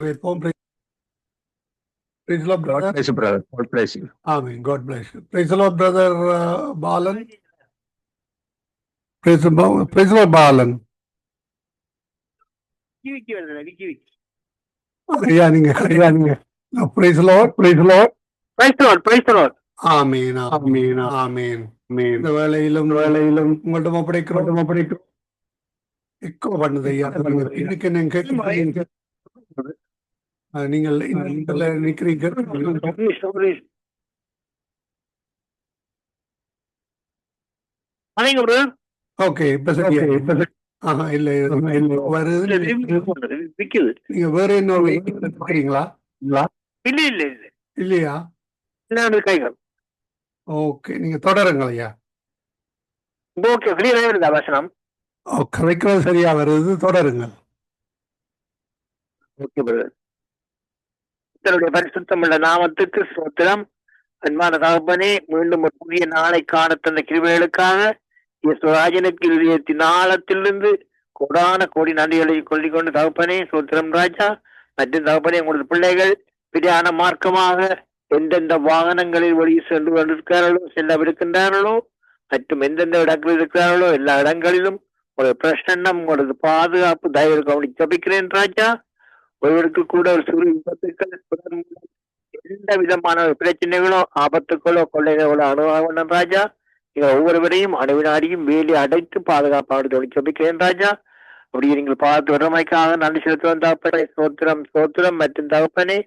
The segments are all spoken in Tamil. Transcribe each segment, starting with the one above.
வைப்போம் Praise the Lord, God brother. bless you, brother. God bless you. Amen. God bless you. Praise the Lord, brother uh, Balan. Praise the, Bo- praise the Lord, Balan. Vicky வருதுல விக்கி விக்கி ஐயா நீங்க ஐயா நீங்க praise the Lord, praise the Lord. Praise praise ஆமீன் ஆமீன் ஆமீன் இந்த வேளையிலும் உங்கள்ட்ட ஒப்படைக்கிறோம் ஒப்படைக்கிறோம் எக்கோ பண்ணுது ஐயா இன்னைக்கு நீங்க கேட்க நீங்கள் நிக்கிறீங்க. ஓகே இப்ப சரியா? இப்ப சரி. ஆஹா இல்ல இல்ல, இல்ல வருது. விக்குது நீங்க வேற என்ன இருக்கிறீங்களா இல்ல. இல்ல இல்ல இல்லையா? கைகள். ஓகே நீங்க தொடருங்கள் ஐயா. ஓகே கிளியராக வருதா வசனம் கதைக்கிறது சரியா வருது தொடருங்கள். ஓகே பிரதர் தன்னுடைய பரிசுத்தம் உள்ள நாமத்துக்கு சோத்திரம் அன்பான தகப்பனே மீண்டும் ஒரு புதிய நாளை காண தந்த கிருவைகளுக்காக இயேசுராஜனுக்கு இதயத்தின் ஆழத்திலிருந்து கோடான கோடி நன்றிகளை கொள்ளிக் கொண்டு தகப்பனே சோத்திரம் ராஜா. மற்றும் தகப்பனே உங்களது பிள்ளைகள் பிரியான மார்க்கமாக எந்தெந்த வாகனங்களில் வழி சென்று கொண்டிருக்கிறார்களோ செல்லவிருக்கின்றார்களோ மற்றும் எந்தெந்த இடங்களில் இருக்கிறார்களோ எல்லா இடங்களிலும் ஒரு பிரசன்னம் உங்களது பாதுகாப்பு தயவு கவனி ஜபிக்கிறேன் ராஜா. ஒருவருக்கு கூட ஒரு சிறு விபத்துக்கள் எந்த விதமான பிரச்சனைகளோ ஆபத்துக்களோ கொள்ளைகளோ அணுவாகணும் ராஜா நீங்கள் ஒவ்வொருவரையும் அணுவினாடியும் வேலி அடைத்து பாதுகாப்பாக தொழில் ஜபிக்கிறேன் ராஜா. அப்படி நீங்கள் பார்த்து வறுமைக்காக நன்றி செலுத்துவோம் தகப்பனே சோத்திரம் சோத்திரம் மற்றும் தகப்பனே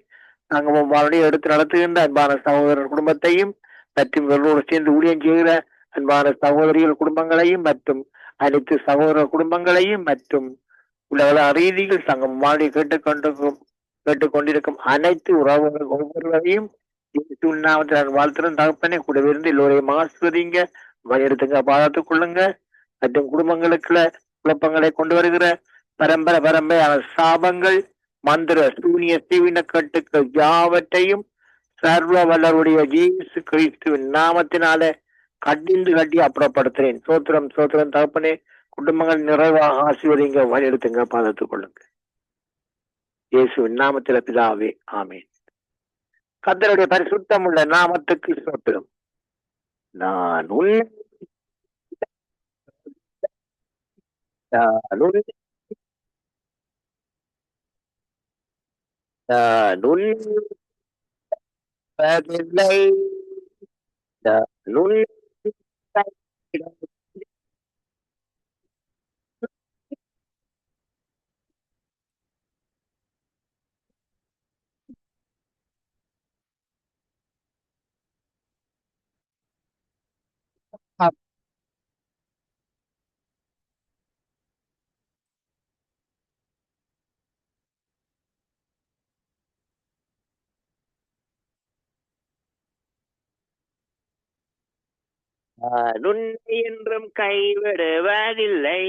நாங்கள் உங்களுடைய எடுத்து நடத்துகின்ற அன்பான சகோதரர் குடும்பத்தையும் மற்றும் இவர்களோடு சேர்ந்து ஊழியம் செய்கிற அன்பான சகோதரிகள் குடும்பங்களையும் மற்றும் அனைத்து சகோதர குடும்பங்களையும் மற்றும் உலக ரீதியில் சங்கம் வாழி கேட்டுக்கொண்டிருக்கும் கேட்டுக்கொண்டிருக்கும் அனைத்து உறவுகள் ஒவ்வொருவரையும் இயேசுவின் வாழ்த்துடன் தகப்பனே. கூட இருந்து எல்லோரையும் ஆசிர்வதிங்க. வலியுறுத்துங்க பாதுகாத்துக் கொள்ளுங்க. மற்றும் குடும்பங்களுக்குள்ள குழப்பங்களை கொண்டு வருகிற பரம்பரை பரம்பரையான சாபங்கள் மந்திர சூனிய தீவின கட்டுக்கள் யாவற்றையும் சர்வ வல்லருடைய ஜீசு கிறிஸ்துவின் நாமத்தினால கட்டிந்து கட்டி அப்புறப்படுத்துறேன் சோத்திரம் சோத்திரம் தகப்பனே. குடும்பங்கள் நிறைவாக ஆசீர்வதிங்க வழியெடுத்துங்க பாதத்துக் கொள்ளுங்க. இயேசுவின் நாமத்தில பிதாவே ஆமீன். கத்தருடைய பரிசுத்தம் உள்ள நாமத்துக்கு சோத்திரம் நான் உன் நான் உன் நான் பதிலை நான் என்றும் கைவிடுவதில்லை.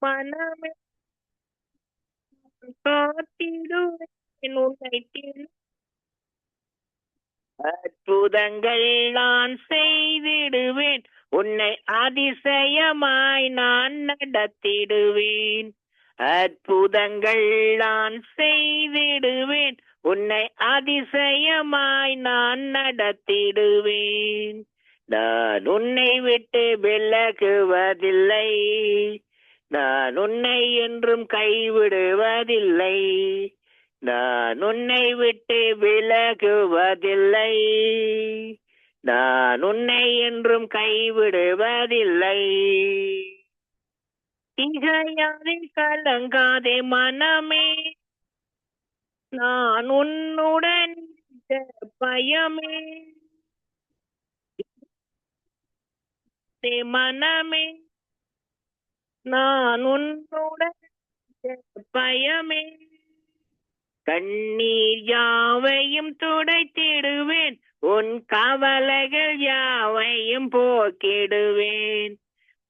மனமே காத்திடுவேன் உன்னை அற்புதங்கள் நான் செய்திடுவேன் உன்னை அதிசயமாய் நான் நடத்திடுவேன். அற்புதங்கள் நான் செய்திடுவேன் உன்னை அதிசயமாய் நான் நடத்திடுவேன். நான் உன்னை விட்டு விலகுவதில்லை. நான் உன்னை என்றும் கைவிடுவதில்லை. நான் உன்னை விட்டு விலகுவதில்லை. நான் உன்னை என்றும் கைவிடுவதில்லை. இகையாரில் கலங்காதே மனமே. நான் உன்னுடன் பயமே. மனமே. நான் உன்னுடன் பயமே. கண்ணீர் யாவையும் துடைத்திடுவேன். உன் கவலைகள் யாவையும் போக்கிடுவேன்.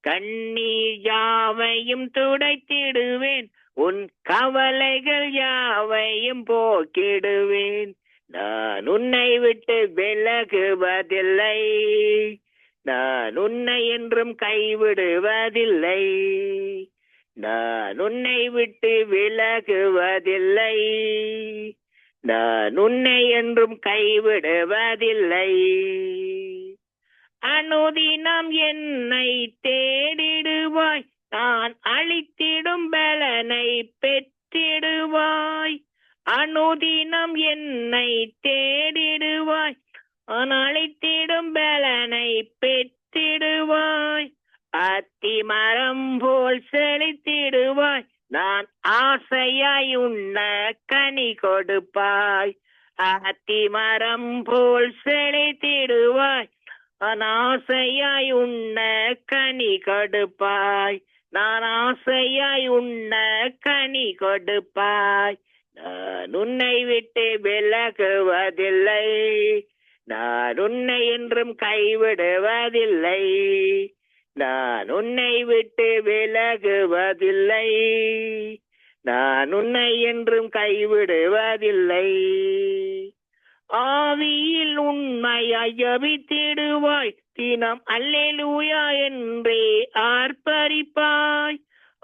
கண்ணீர் யாவையும் துடைத்திடுவேன். உன் கவலைகள் யாவையும் போக்கிடுவேன். நான் உன்னை விட்டு விலகுவதில்லை. நான் உன்னை என்றும் கைவிடுவதில்லை. நான் உன்னை விட்டு விலகுவதில்லை. நான் உன்னை என்றும் கைவிடுவதில்லை. அனுதினம் என்னை தேடிடுவாய். நான் அழித்திடும் பலனை பெற்றிடுவாய். அனுதினம் என்னை தேடிடுவாய். நான் அழித்திடும் பலனை பெற்றிடுவாய். அத்தி மரம் போல் செழித்திடுவாய். நான் ஆசையாய் உண்ண கனி கொடுப்பாய். அத்தி மரம் போல் செழித்திடுவாய். நான் ஆசையாய் உண்ண கனி கொடுப்பாய். நான் ஆசையாய் உண்ண கனி கொடுப்பாய். நான் உன்னை விட்டு விலகுவதில்லை. நான் உன்னை என்றும் கைவிடுவதில்லை. நான் உன்னை விட்டு விலகுவதில்லை. நான் உன்னை என்றும் கைவிடுவதில்லை. ஆவியில் உண்மையாய் ஜபித்திடுவாய் தினம் அல்லேலூயா என்றே ஆர்ப்பரிப்பாய்.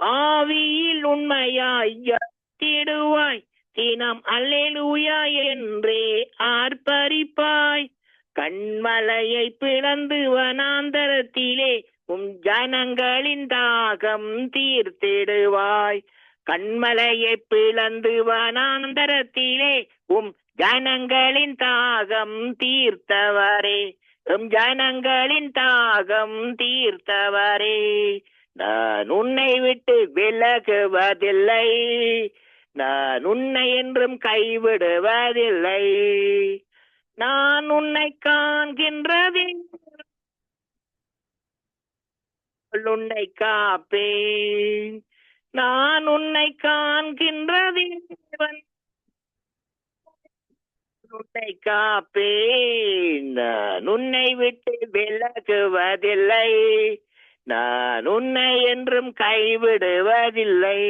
ஆவியில் உண்மையாய் ஜபித்திடுவாய் தினம் அல்லேலூயா என்றே ஆர்ப்பரிப்பாய். கண்மலையை பிளந்து வனாந்தரத்திலே உம் ஜனங்களின் தாகம் தீர்த்திடுவாய். கண்மலையை பிளந்து வனாந்தரத்திலே உம் ஜனங்களின் தாகம் தீர்த்தவரே. உம் ஜனங்களின் தாகம் தீர்த்தவரே. நான் உன்னை விட்டு விலகுவதில்லை. நான் உன்னை என்றும் கைவிடுவதில்லை. நான் உன்னை காண்கின்றதே உன்னை காப்பேன். நான் உன்னை காண்கின்ற தேவன் உன்னை காப்பேன். நான் உன்னை விட்டு விலகுவதில்லை. நான் உன்னை என்றும் கைவிடுவதில்லை.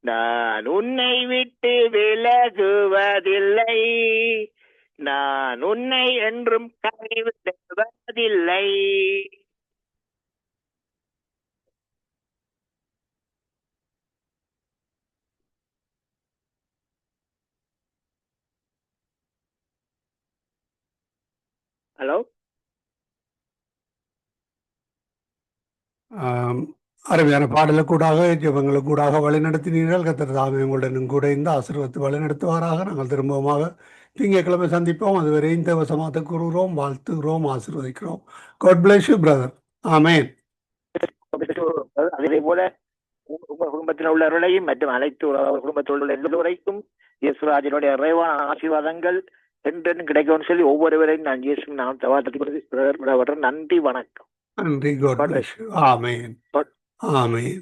நான் உன்னை விட்டு விலகுவதில்லை. நான் உன்னை என்றும் கைவிடுவதில்லை ஹலோ? அருமையான பாடலுக்கூடாக ஜெபங்களுக்கூடாக வழிநடத்தினீர்கள் கத்தர் தாமே உங்களுடனும் கூட இந்த ஆசீர்வத்தை வழிநடத்துவாராக நாங்கள் திரும்பமாக திங்கட்கிழமை சந்திப்போம். அதுவரை இந்த வசமாத்த கூறுகிறோம் வாழ்த்துகிறோம் ஆசீர்வதிக்கிறோம். காட் பிளஸ் யூ பிரதர் ஆமேன் அதே போல உங்க உங்க குடும்பத்தில் உள்ளவர்களையும் மற்றும் அனைத்து குடும்பத்தில் உள்ள எல்லோரைக்கும் இயேசுராஜனுடைய நிறைவான ஆசீர்வாதங்கள் என்றென்றும் கிடைக்கும்னு சொல்லி ஒவ்வொருவரையும் நான் இயேசு நான் தவாத்துக்கு நன்றி வணக்கம். நன்றி. ஆமேன் God- ஆமேன்